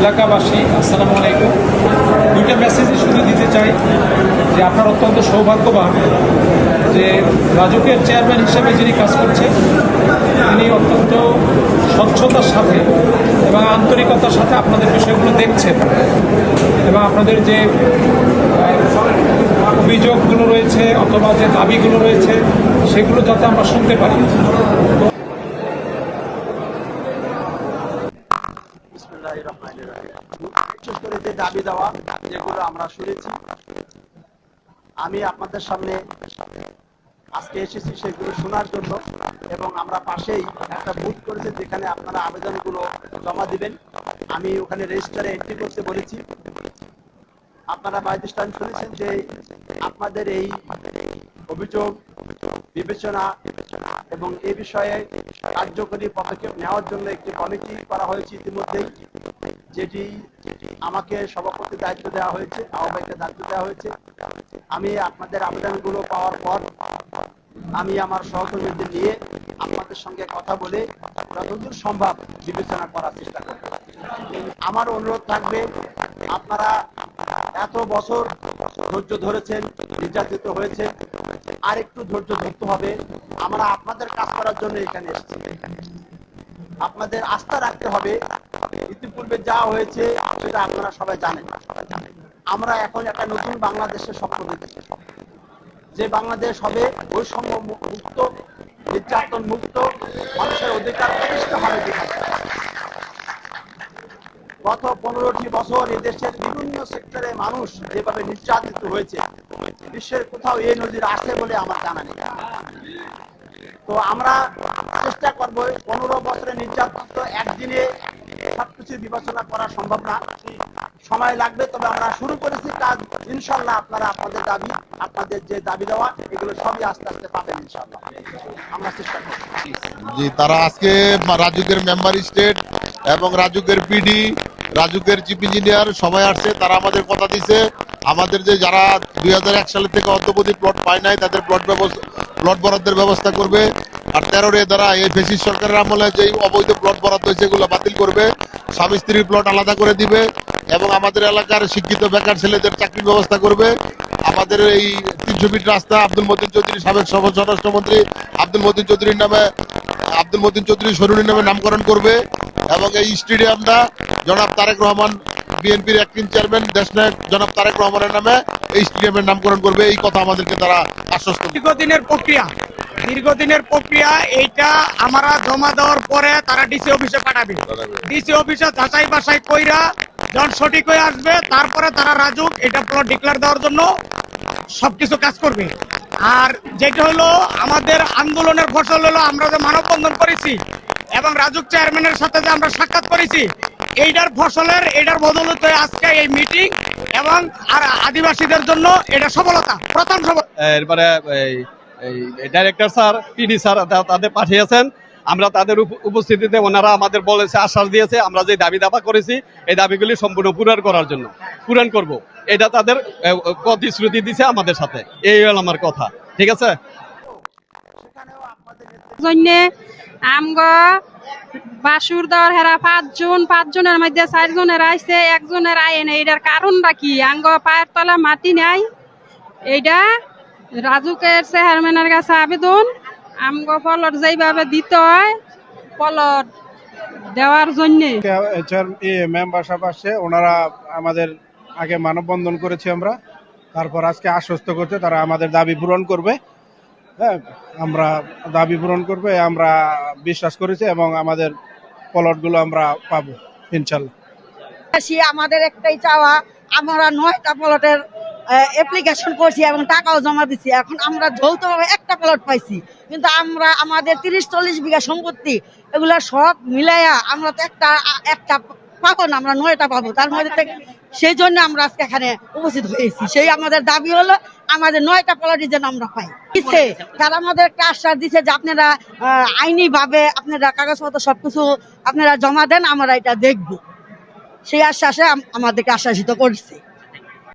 এলাকাবাসী, আসসালামু আলাইকুম। দুইটা মেসেজই শুধু দিতে চাই যে আপনার অত্যন্ত সৌভাগ্যবান যে রাজুকের চেয়ারম্যান হিসেবে যিনি কাজ করছেন, তিনি অত্যন্ত স্বচ্ছতার সাথে এবং আন্তরিকতার সাথে আপনাদের বিষয়গুলো দেখছেন এবং আপনাদের যে অভিযোগগুলো রয়েছে অথবা যে দাবিগুলো রয়েছে, সেগুলো যাতে আমরা শুনতে পারি। রহমানির রহিম। দাবি দেওয়া, যেগুলো আমরা শুনেছি, আমি আপনাদের সামনে আজকে এসেছি সেগুলো শোনার জন্য এবং আমরা পাশেই একটা বুথ করেছি যেখানে আপনারা আবেদনগুলো জমা দিবেন আমি ওখানে রেজিস্টারে এন্ট্রি করতে বলেছি আপনারা বায়ুস্থান শুনেছেন যে আপনাদের এই অভিযোগ, বিবেচনা এবং এ বিষয়ে কার্যকরী পদক্ষেপ নেওয়ার জন্য একটি কমিটি করা হয়েছে ইতিমধ্যেই, যেটি আমাকে সভাপতি দায়িত্ব দেওয়া হয়েছে, আহ্বায়কের দায়িত্ব দেওয়া হয়েছে। আমি আপনাদের আবেদনগুলো পাওয়ার পর আমি আমার সহকর্মীদের নিয়ে আপনাদের সঙ্গে কথা বলে যতদূর সম্ভব বিবেচনা করার চেষ্টা করব। আমার অনুরোধ থাকবে, আপনারা এত বছর ধৈর্য ধরেছেন, নির্যাতিত হয়েছে আর একটু ধৈর্য ধরতে হবে। আমরা আপনাদের কাজ করার জন্য এখানে এসেছি। আপনাদের আস্থা রাখতে হবে। ইতিপূর্বে যা হয়েছে, সেটা আপনারা সবাই জানেন। আমরা এখন একটা নতুন বাংলাদেশের স্বপ্ন দেখছি। যে বাংলাদেশ হবে বৈষম্য মুক্ত নির্যাতন মুক্ত মানুষের অধিকার প্রতিষ্ঠা হবে গত পনেরোটি বছর এদেশের বিভিন্ন সেক্টরে মানুষ যেভাবে নির্যাতিত হয়েছে বিশ্বের কোথাও এই নদীর আছে বলে আমার জানা নেই। তো আমরা চেষ্টা করব, পনেরো বছরের নির্যাতন তো একদিনে সবকিছু বিবেচনা করা সম্ভব না। সময় লাগবে, তবে আমরা শুরু করেছি কাজ। ইনশাল্লাহ আপনারা আপনাদের দাবি, আপনাদের যে দাবি দেওয়া, এগুলো সবই আস্তে আস্তে পাবেন ইনশাল্লাহ। আমরা চেষ্টা করছি তারা আজকে রাজুকের মেম্বার স্টেট এবং রাজুকের পিডি, রাজুকের চিফ ইঞ্জিনিয়ার সবাই আসছে, তারা আমাদের কথা দিছে। আমাদের যে যারা দুই হাজার এক সালের থেকে অদ্যবধি প্লট পায় নাই, তাদের প্লট ব্যবস্থা প্লট বরাদ্দের ব্যবস্থা করবে। আর তেরোর দ্বারা এই সরকারের আমলে যে অবৈধ প্লট বরাদ্দ হয়েছে, এগুলো বাতিল করবে। স্বামী স্ত্রীর প্লট আলাদা করে দিবে এবং আমাদের এলাকার শিক্ষিত বেকার ছেলেদের চাকরির ব্যবস্থা করবে। আমাদের এই তিনশো ফিট রাস্তা আব্দুল মতিন চৌধুরী, সাবেক স্বরাষ্ট্রমন্ত্রী আব্দুল মতিন চৌধুরীর নামে, আব্দুল মতিন চৌধুরী সরুনের নামে নামকরণ করবে। এবং এই স্টেডিয়ামটা জনাব তারেক রহমান বিএনপির অ্যাক্টিং চেয়ারম্যান, দেশনায়ক জনাব তারেক রহমানের নামে এই স্টেডিয়ামের নামকরণ করবে। এই কথা আমাদেরকে তারা আশ্বস্ত। দীর্ঘদিনের প্রক্রিয়া। দীর্ঘদিনের প্রক্রিয়া, এইটা আমরা জমা দেওয়ার পরে তারা ডিসি অফিসে পাঠাবে। ডিসি অফিসে যাচাই বাছাই কইরা যখন সঠিক হয়ে আসবে, তারপরে তারা রাজুক, এটা প্লট ডিক্লেয়ার দেওয়ার জন্য সবকিছু কাজ করবে। আর যেটা হলো, আমাদের আন্দোলনের ফসল হলো আমরা যে মানববন্ধন করেছি এবং রাজুক চেয়ারম্যানের সাথে যে আমরা সাক্ষাৎ করেছি এইটার ফসলের এটার বদলতে আজকে এই মিটিং এবং আর আদিবাসীদের জন্য এটা সফলতা, প্রথম এরপরে ডাইরেক্টর স্যার পিডি স্যার তাদের পাঠিয়েছেন। আমরা তাদের উপস্থিতিতে ওনারা আমাদের বলেছে, আশ্বাস দিয়েছে, আমরা যে দাবি দাবা করেছি, এই দাবিগুলি সম্পূর্ণ পূরণ করার জন্য, পূরণ করব। এটা তাদের প্রতিশ্রুতি দিছে আমাদের সাথে। এই হল আমার কথা। ঠিক আছে? জন্যে আমগ বাসুর দর হেরা পাঁচজন, পাঁচজনের মধ্যে চারজনের একজনের আয় এটার কারণটা কি? আঙ্গ পায়ের তলা মাটি নাই। এইটা রাজুকের চেয়ারম্যানের কাছে আবেদন। আমগ যেইভাবে দিতে হয়, পলট দেওয়ার জন্যে। মেম্বার সাহেব আসছে, ওনারা আমাদের আগে মানববন্ধন করেছি আমরা। তারপর আজকে আশ্বস্ত করছে, তারা আমাদের দাবি পূরণ করবে। হ্যাঁ আমরা দাবি পূরণ করবে আমরা বিশ্বাস করেছি এবং আমাদের প্লটগুলো আমরা পাবো, ইনশাল্লাহ। আমাদের একটাই চাওয়া, আমরা নয়টা প্লটের অ্যাপ্লিকেশন করছি এবং টাকাও জমা দিচ্ছি এখন আমরা যৌথভাবে একটা প্লট পাইছি, কিন্তু আমরা, আমাদের তিরিশ চল্লিশ বিঘা সম্পত্তি, এগুলা সব মিলাইয়া আমরা তো একটা একটা পাবো না, আমরা নয়টা পাবো। তার মধ্যে থেকে, সেই জন্য আমরা আজকে এখানে উপস্থিত হয়েছি। সেই আমাদের দাবি হলো আমাদের নয়টা পলারি যেন আমরা পাই দিচ্ছে তারা আমাদের একটা আশ্বাস দিচ্ছে যে আপনারা আইনি ভাবে আপনারা কাগজপত্র সবকিছু আপনারা জমা দেন, আমরা এটা দেখব। সেই আশ্বাসে আমাদেরকে আশ্বাসিত করছে।